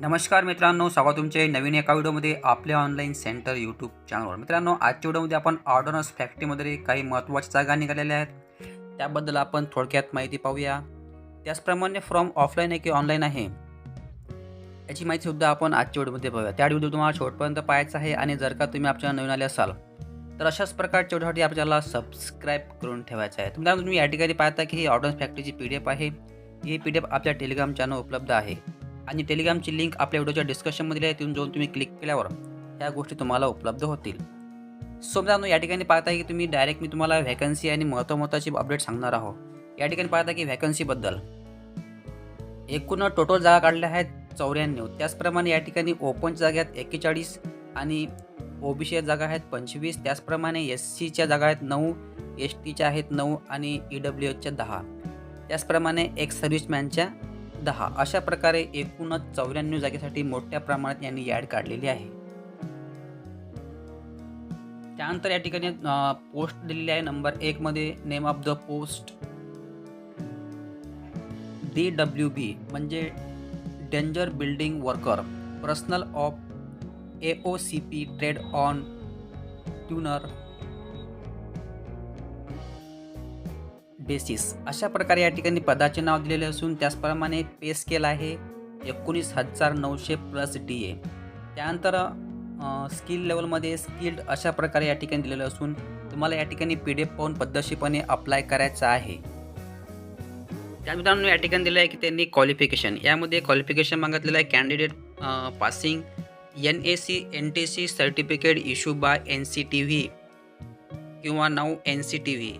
नमस्कार मित्रांनो स्वागत तुमचे नवीन एका व्हिडिओमध्ये आपल्या ऑनलाईन सेंटर यूट्यूब चॅनलवर मित्रांनो आजच्या व्हिडिओमध्ये आपण ऑर्डोनस फॅक्टरीमध्ये काही महत्त्वाच्या जागा निघालेल्या आहेत. त्याबद्दल आपण थोडक्यात माहिती पाहूया. त्याचप्रमाणे फ्रॉम ऑफलाईन आहे की ऑनलाईन आहे? याची माहितीसुद्धा आपण आजच्या व्हिडिओमध्ये पाहूया. त्या व्हिडिओ तुम्हाला शेवटपर्यंत पाहायचा आहे आणि जर का तुम्ही आपल्याला नवीन आले असाल तर अशाच प्रकारच्या व्हिडिओसाठी आपल्याला सबस्क्राईब करून ठेवायचं आहे. मित्रांनो तुम्ही या ठिकाणी पाहता की ही ऑर्डोनस फॅक्टरीची पी डी एफ आहे. ही पी डी एफ आपल्या टेलिग्राम चॅनल उपलब्ध आहे. आणि टेलिग्रामची लिंक आपल्या व्हिडिओच्या डिस्कशनमध्ये आहे तिथून जाऊन तुम्ही क्लिक केल्यावर ह्या गोष्टी तुम्हाला उपलब्ध होतील. सो मित्रांनो या ठिकाणी पाहता की तुम्ही डायरेक्ट मी तुम्हाला व्हॅकन्सी आणि महत्त्व महत्त्वाची अपडेट सांगणार आहोत. या ठिकाणी पाहता की व्हॅकन्सीबद्दल एकूण टोटल जागा काढल्या आहेत चौऱ्याण्णव. त्याचप्रमाणे या ठिकाणी ओपन जागा आहेत एक्केचाळीस आणि ओबीसी जागा आहेत पंचवीस. त्याचप्रमाणे एस सीच्या जागा आहेत नऊ एस टीच्या आहेत नऊ आणि ई डब्ल्यू एचच्या दहा. त्याचप्रमाणे एक सर्व्हिसमॅनच्या दहा अशा प्रकारे एकूणच चौऱ्याण्णव जागेसाठी मोठ्या प्रमाणात यांनी याड काढलेली आहे. त्यानंतर या ठिकाणी पोस्ट दिलेली आहे नंबर एकमध्ये name of the post D W B म्हणजे danger building worker personal of A O C P trade on tenure basis. अशा प्रकारे या ठिकाणी पदाचे नाव दिलेले असून त्याचप्रमाणे पे स्केल आहे एकोणीस हजार नऊशे प्लस डी ए. त्यानंतर स्किल लेवलमध्ये स्किल्ड अशा प्रकारे या ठिकाणी दिलेलं असून तुम्हाला या ठिकाणी पी डी एफ पाहून पद्धतशीरपणे अप्लाय करायचं आहे. त्या मित्रांनो या ठिकाणी दिलं आहे की त्यांनी क्वालिफिकेशन यामध्ये क्वालिफिकेशन मागितलेलं आहे candidate passing N A C N T C certificate issue by N C T V किंवा now N C T V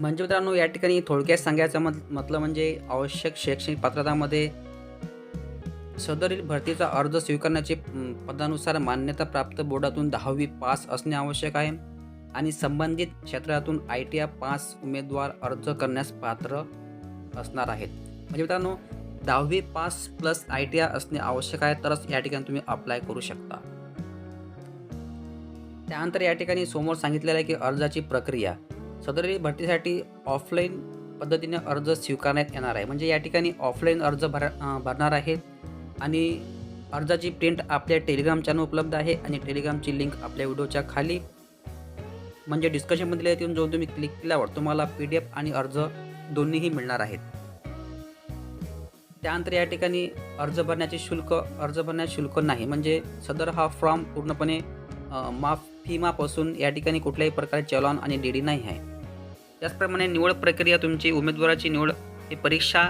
म्हणजे मित्रांनो या ठिकाणी थोडक्यात सांगायचं मत म्हटलं म्हणजे आवश्यक शैक्षणिक पात्रतामध्ये सदरील भरतीचा अर्ज स्वीकारण्याचे पदानुसार मान्यता प्राप्त बोर्डातून दहावी पास असणे आवश्यक आहे. आणि संबंधित क्षेत्रातून आय टी आय पास उमेदवार अर्ज करण्यास पात्र असणार आहेत. म्हणजे मित्रांनो दहावी pass plus I T I असणे आवश्यक आहे तरच या ठिकाणी तुम्ही अप्लाय करू शकता. त्यानंतर या ठिकाणी समोर सांगितलेलं आहे की अर्जाची प्रक्रिया. सदरी भरतीसाठी ऑफलाईन पद्धतीने अर्ज स्वीकारण्यात येणार आहे. म्हणजे या ठिकाणी ऑफलाईन अर्ज भर भरणार आहे आणि अर्जाची प्रिंट आपल्या टेलिग्राम चॅनल उपलब्ध आहे आणि टेलिग्रामची लिंक आपल्या व्हिडिओच्या खाली. म्हणजे डिस्कशनमध्ये येऊन जाऊन तुम्ही क्लिक केल्यावर तुम्हाला पी डी एफ आणि अर्ज दोन्हीही मिळणार आहेत. त्यानंतर या ठिकाणी अर्ज भरण्याचे शुल्क अर्ज भरण्यास शुल्क नाही. म्हणजे सदर हा फॉर्म पूर्णपणे माफ फी माफ असून या ठिकाणी कुठल्याही प्रकारे चलन आणि डी डी नाही आहे. त्याचप्रमाणे निवड प्रक्रिया तुमची उमेदवाराची निवड ही परीक्षा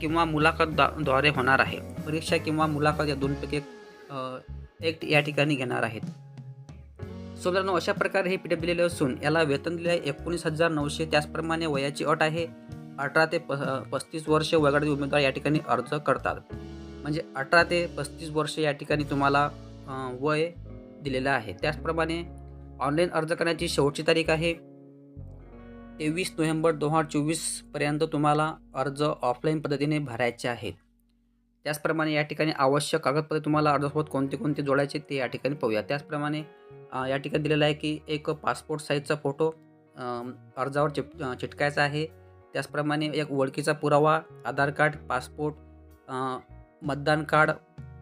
किंवा मुलाखत द्वारे होणार आहे. परीक्षा किंवा मुलाखत या दोनपैकी एक, या ठिकाणी घेणार आहेत. सो मित्रांनो अशा प्रकारे हे पी दिलेले असून याला वेतन दिले आहे एकोणीस हजार नऊशे त्याचप्रमाणे वयाची अट आहे अठरा ते प पस्तीस वर्ष वगैरे उमेदवार या ठिकाणी अर्ज करतात. म्हणजे अठरा ते पस्तीस वर्ष या ठिकाणी तुम्हाला वय दिलेलं आहे. त्याचप्रमाणे ऑनलाईन अर्ज करण्याची शेवटची तारीख आहे तेवीस नोव्हेंबर दोन हजार चोवीसपर्यंत तुम्हाला अर्ज ऑफलाईन पद्धतीने भरायचे आहेत. त्याचप्रमाणे या ठिकाणी आवश्यक कागदपत्रे तुम्हाला अर्जासोबत कोणते कोणते जोडायचे ते या ठिकाणी पाहूया. त्याचप्रमाणे या ठिकाणी दिलेलं आहे की एक पासपोर्ट साईजचा फोटो अर्जावर चिप चिटकायचा आहे. त्याचप्रमाणे एक ओळखीचा पुरावा आधार कार्ड पासपोर्ट मतदान कार्ड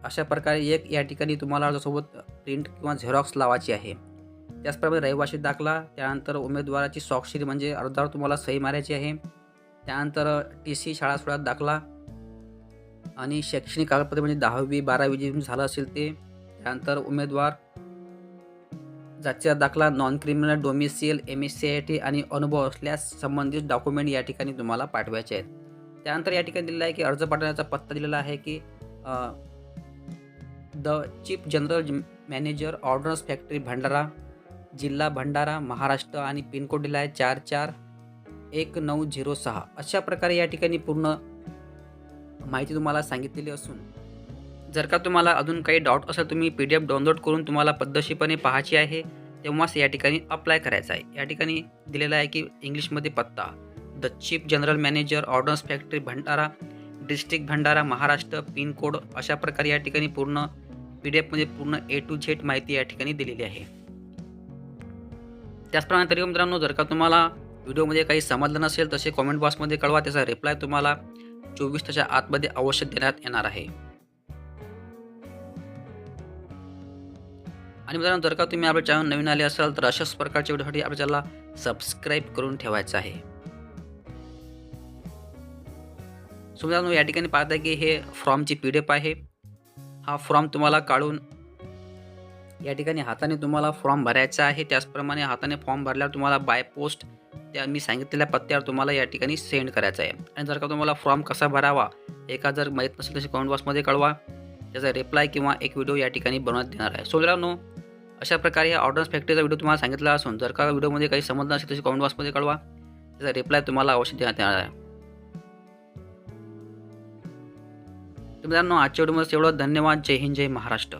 अशा प्रकारे एक या ठिकाणी तुम्हाला अर्जासोबत प्रिंट किंवा झेरॉक्स लावायची आहे. त्याचप्रमाणे रहिवासी दाखला त्यानंतर उमेदवाराची स्वाक्षरी म्हणजे अर्जावर तुम्हाला सही मारायची आहे. त्यानंतर टी सी शाळा सोडा दाखला आणि शैक्षणिक कागदपत्रे म्हणजे दहावी बारावी जे झालं असेल ते. त्यानंतर उमेदवार जातीचा दाखला non criminal domicile M S C I T आणि अनुभव असल्यास संबंधित डॉक्युमेंट या ठिकाणी तुम्हाला पाठवायचे आहेत. त्यानंतर या ठिकाणी दिलेला आहे की अर्ज पाठवण्याचा पत्ता दिलेला आहे की the chief general manager orders factory Bhandara जिल्हा भंडारा महाराष्ट्र आणि पिनकोड दिला आहे चार चार एक नऊ झिरो सहा. अशा प्रकारे या ठिकाणी पूर्ण माहिती तुम्हाला सांगितलेली असून जर का तुम्हाला अजून काही डाऊट असेल तुम्ही पी डी एफ डाउनलोड करून तुम्हाला पद्धतशीरपणे पाहायची आहे तेव्हाच या ठिकाणी अप्लाय करायचं आहे. या ठिकाणी दिलेला आहे की इंग्लिशमध्ये पत्ता the chief general manager ordnance factory Bhandara district Bhandara Maharashtra pin code अशा प्रकारे या ठिकाणी पूर्ण पी डी एफमध्ये पूर्ण ए टू झेड माहिती या ठिकाणी दिलेली आहे. त्याचप्रमाणे तरी मित्रांनो जर का तुम्हाला व्हिडिओमध्ये काही समजलं नसेल तसे कॉमेंट बॉक्समध्ये कळवा. त्याचा रिप्लाय तुम्हाला चोवीस तासच्या आतमध्ये अवश्य देण्यात येणार आहे. आणि मित्रांनो जर का तुम्ही आपल्या चॅनल नवीन आले असाल तर अशाच प्रकारच्या व्हिडिओसाठी आपल्या चॅनलला सबस्क्राईब करून ठेवायचं आहे. सो मित्रांनो या ठिकाणी पाहता की हे फॉर्मची पी डी एफ आहे. हा फॉर्म तुम्हाला काढून या ठिकाणी हाताने तुम्हाला फॉर्म भरायचा आहे. त्याचप्रमाणे हाताने फॉर्म भरल्यावर तुम्हाला बाय पोस्ट त्या मी सांगितलेल्या पत्त्यावर तुम्हाला या ठिकाणी सेंड करायचं आहे. आणि जर का तुम्हाला फॉर्म कसा भरावा एका जर माहीत नसेल तसे कमेंट बॉक्समध्ये कळवा. त्याचा रिप्लाय किंवा एक व्हिडिओ या ठिकाणी बनवण्यात देणार आहे. सो मित्रांनो अशा प्रकारे या ऑर्डन्स फॅक्टरीचा व्हिडिओ तुम्हाला सांगितला असून जर का व्हिडिओमध्ये काही समजलं असेल तसे कमेंट बॉक्समध्ये कळवा. त्याचा रिप्लाय तुम्हाला अवश्य देण्यात येणार आहे. मित्रांनो आजच्या व्हिडिओमध्ये एवढं धन्यवाद. जय हिंद जय महाराष्ट्र.